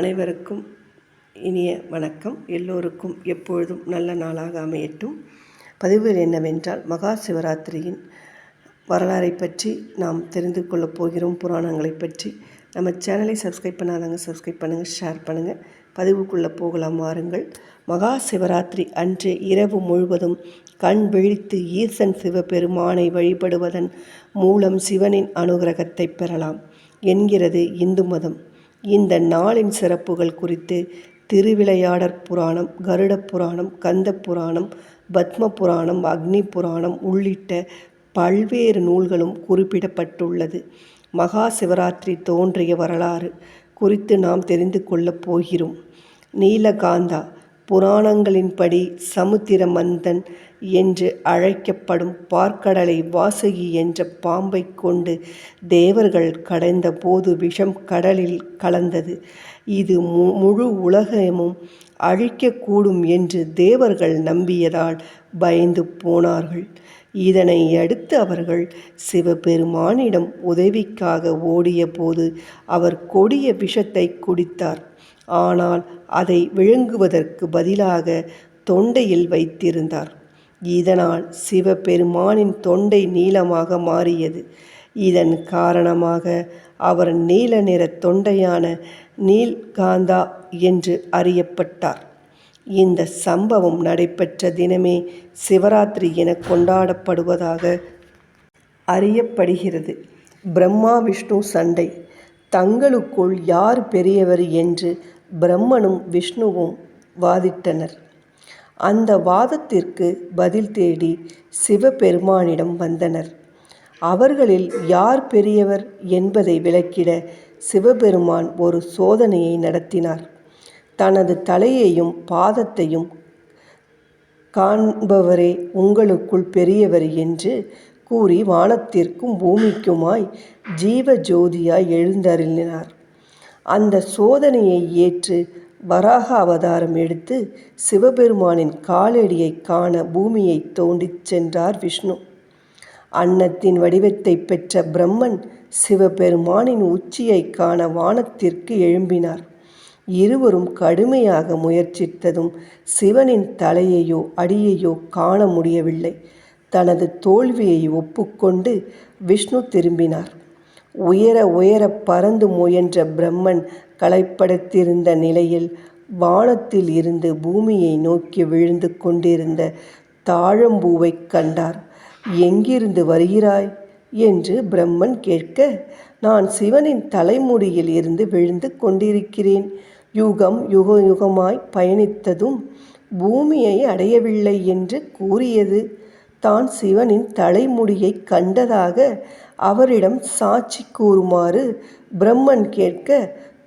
அனைவருக்கும் இனிய வணக்கம். எல்லோருக்கும் எப்பொழுதும் நல்ல நாளாக அமையட்டும். பதிவு என்னவென்றால் மகா சிவராத்திரியின் வரலாறை பற்றி நாம் தெரிந்து கொள்ளப் போகிறோம். புராணங்களை பற்றி. நம்ம சேனலை சப்ஸ்கிரைப் பண்ணாதவங்க சப்ஸ்கிரைப் பண்ணுங்கள் ஷேர் பண்ணுங்கள் பதிவுக்குள்ளே போகலாம் வாருங்கள். மகா சிவராத்திரி அன்று இரவு முழுவதும் கண் விழித்து ஈசன் சிவபெருமானை வழிபடுவதன் மூலம் சிவனின் அனுகிரகத்தை பெறலாம். என்கிறது இந்து மதம். இந்த நாளின் சிறப்புகள் குறித்து திருவிளையாடற் புராணம் கருட புராணம் கந்த புராணம் பத்ம புராணம் அக்னி புராணம் உள்ளிட்ட பல்வேறு நூல்களும் குறிப்பிடப்பட்டுள்ளது. மகா சிவராத்திரி தோன்றிய வரலாறு குறித்து நாம் தெரிந்து கொள்ளப் போகிறோம். நீலகாந்தா புராணங்களின்படி சமுத்திர மந்தன் என்று அழைக்கப்படும் பார்க்கடலை வாசுகி என்ற பாம்பை கொண்டு தேவர்கள் கடைந்த போது விஷம் கடலில் கலந்தது. இது மு முழு உலகமும் அழிக்கக்கூடும் என்று தேவர்கள் நம்பியதால் பயந்து போனார்கள். இதனை அடுத்து அவர்கள் சிவபெருமானிடம் உதவிக்காக ஓடிய போது அவர் கொடிய விஷத்தை குடித்தார். ஆனால் அதை விழுங்குவதற்கு பதிலாக தொண்டையில் வைத்திருந்தார். இதனால் சிவபெருமானின் தொண்டை நீளமாக மாறியது. இதன் காரணமாக அவர் நீல நிற தொண்டையான நீல்காந்தா என்று அறியப்பட்டார். இந்த சம்பவம் நடைபெற்ற தினமே சிவராத்திரி என கொண்டாடப்படுவதாக அறியப்படுகிறது. பிரம்மா விஷ்ணு சண்டை. தங்களுக்குள் யார் பெரியவர் என்று பிரம்மனும் விஷ்ணுவும் வாதிட்டனர். அந்த வாதத்திற்கு பதில் தேடி சிவபெருமானிடம் வந்தனர். அவர்களில் யார் பெரியவர் என்பதை விளக்கிட சிவபெருமான் ஒரு சோதனையை நடத்தினார். தனது தலையையும் பாதத்தையும் காண்பவரே உங்களுக்குள் பெரியவர் என்று கூறி வானத்திற்கும் பூமிக்குமாய் ஜீவ ஜோதியாய் எழுந்தருளினார். அந்த சோதனையை ஏற்று வராக அவதாரம் எடுத்து சிவபெருமானின் காலடியை காண பூமியை தோண்டிச் சென்றார் விஷ்ணு. அன்னத்தின் வடிவத்தை பெற்ற பிரம்மன் சிவபெருமானின் உச்சியை காண வானத்திற்கு எழும்பினார். இருவரும் கடுமையாக முயற்சித்ததும் சிவனின் தலையையோ அடியையோ காண முடியவில்லை. தனது தோல்வியை ஒப்புக்கொண்டு விஷ்ணு திரும்பினார். உயர உயர பறந்து முயன்ற பிரம்மன் களைப்படுத்தியிருந்த நிலையில் வானத்தில் இருந்து பூமியை நோக்கி விழுந்து கொண்டிருந்த தாழம்பூவை கண்டார். எங்கிருந்து வருகிறாய்? என்று பிரம்மன் கேட்க நான் சிவனின் தலைமுடியில் இருந்து விழுந்து கொண்டிருக்கிறேன். யுகம் யுக யுகமாய் பயணித்ததும் பூமியை அடையவில்லை என்று கூறியது. தான் சிவனின் தலைமுடியை கண்டதாக அவரிடம் சாட்சி கூறுமாறு பிரம்மன் கேட்க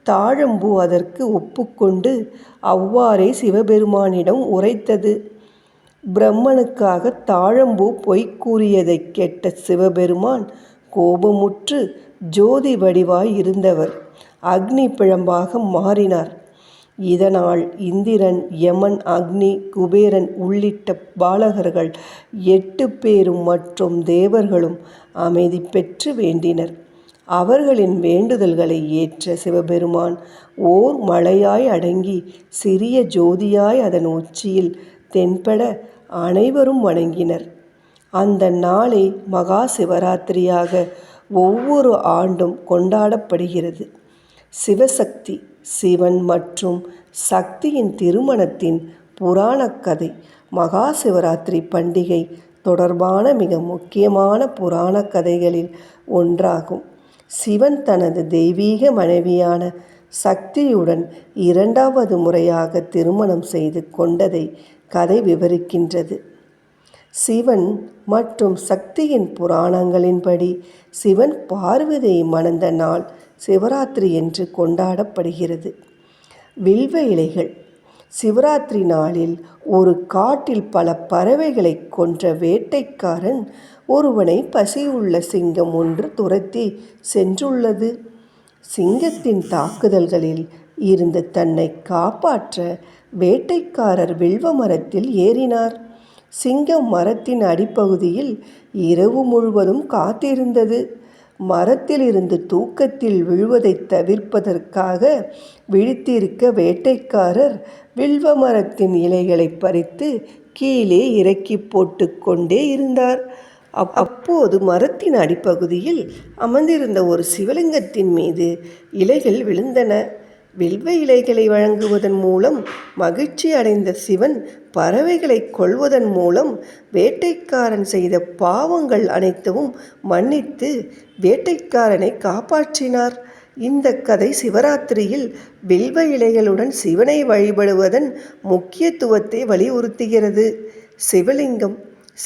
தாழம்பூ அதற்கு ஒப்புக்கொண்டு அவ்வாறே சிவபெருமானிடம் உரைத்தது. பிரம்மனுக்காக தாழம்பூ பொய் கூறியதைக் கேட்ட சிவபெருமான் கோபமுற்று ஜோதி வடிவாய் இருந்தவர். அக்னி பிழம்பாக மாறினார். இதனால் இந்திரன் யமன் அக்னி குபேரன் உள்ளிட்ட பாலகர்கள் எட்டு பேரும் மற்றும் தேவர்களும் அமைதி பெற்று வேண்டினர். அவர்களின் வேண்டுதல்களை ஏற்ற சிவபெருமான் ஓர் மலையாய் அடங்கி சிறிய ஜோதியாய் அதன் உச்சியில் தென்பட அனைவரும் வணங்கினர். அந்த நாளை மகா சிவராத்திரியாக ஒவ்வொரு ஆண்டும் கொண்டாடப்படுகிறது. சிவசக்தி சிவன் மற்றும் சக்தியின் திருமணத்தின் புராணக் கதை மகா சிவராத்திரி பண்டிகை தொடர்பான மிக முக்கியமான புராண கதைகளில் ஒன்றாகும். சிவன் தனது தெய்வீக மனைவியான சக்தியுடன் இரண்டாவது முறையாக திருமணம் செய்து கொண்டதை கதை விவரிக்கின்றது. சிவன் மற்றும் சக்தியின் புராணங்களின்படி சிவன் பார்வதியை மணந்த நாள் சிவராத்திரி என்று கொண்டாடப்படுகிறது. வில்வ இலைகள். சிவராத்திரி நாளில் ஒரு காட்டில் பல பறவைகளை கொன்ற வேட்டைக்காரன் ஒருவனை பசியுள்ள சிங்கம் ஒன்று துரத்தி சென்றுள்ளது. சிங்கத்தின் தாக்குதல்களில் இருந்து தன்னை காப்பாற்ற வேட்டைக்காரர் வில்வ மரத்தில் ஏறினார் சிங்கம் மரத்தின் அடிப்பகுதியில் இரவு முழுவதும் காத்திருந்தது மரத்திலிருந்து தூக்கத்தில் விழுவதைத் தவிர்ப்பதற்காக விழித்திருக்க வேட்டைக்காரர் வில்வ மரத்தின் இலைகளைப் பறித்து கீழே இறக்கிப் போட்டுக் கொண்டே இருந்தார். அப் அப்போது மரத்தின் அடிப்பகுதியில் அமர்ந்திருந்த ஒரு சிவலிங்கத்தின் மீது இலைகள் விழுந்தன. வில்வ இலைகளை வழங்குவதன் மூலம் மகிழ்ச்சி அடைந்த சிவன் பறவைகளை கொல்வதன் மூலம் வேட்டைக்காரன் செய்த பாவங்கள் அனைத்தும் மன்னித்து வேட்டைக்காரனை காப்பாற்றினார். இந்த கதை சிவராத்திரியில் வில்வ இலைகளுடன் சிவனை வழிபடுவதன் முக்கியத்துவத்தை வலியுறுத்துகிறது. சிவலிங்கம்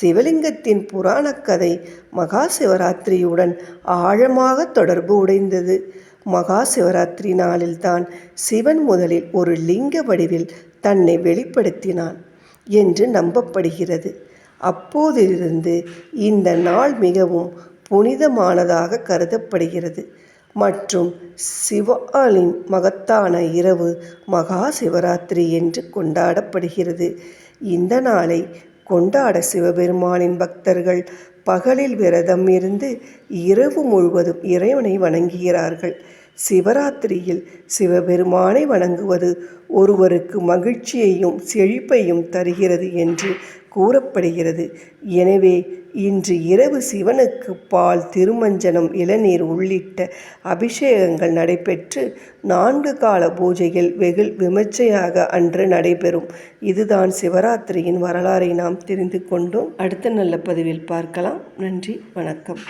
சிவலிங்கத்தின் புராணக் கதை மகா சிவராத்திரியுடன் ஆழமாக தொடர்பு உடைந்தது மகா சிவராத்திரி நாளில்தான் சிவன் முதலில் ஒரு லிங்க வடிவில் தன்னை வெளிப்படுத்தினான் என்று நம்பப்படுகிறது. அப்போதிலிருந்து இந்த நாள் மிகவும் புனிதமானதாக கருதப்படுகிறது மற்றும் சிவாலின் மகத்தான இரவு மகா சிவராத்திரி என்று கொண்டாடப்படுகிறது. இந்த நாளை கொண்டாட சிவபெருமானின் பக்தர்கள் பகலில் விரதம் இருந்து இரவு முழுவதும் இறைவனை வணங்குகிறார்கள். சிவராத்திரியில் சிவபெருமானை வணங்குவது ஒருவருக்கு மகிழ்ச்சியையும் செழிப்பையும் தருகிறது என்று கூறப்படுகிறது. எனவே இன்று இரவு சிவனுக்கு பால் திருமஞ்சனம் இளநீர் உள்ளிட்ட அபிஷேகங்கள் நடைபெற்று நான்கு கால பூஜைகள் வெகு விமர்சையாக அன்று நடைபெறும். இதுதான் சிவராத்திரியின் வரலாறை நாம் தெரிந்து கொண்டோம். அடுத்த நல்ல பதிவில் பார்க்கலாம். நன்றி வணக்கம்.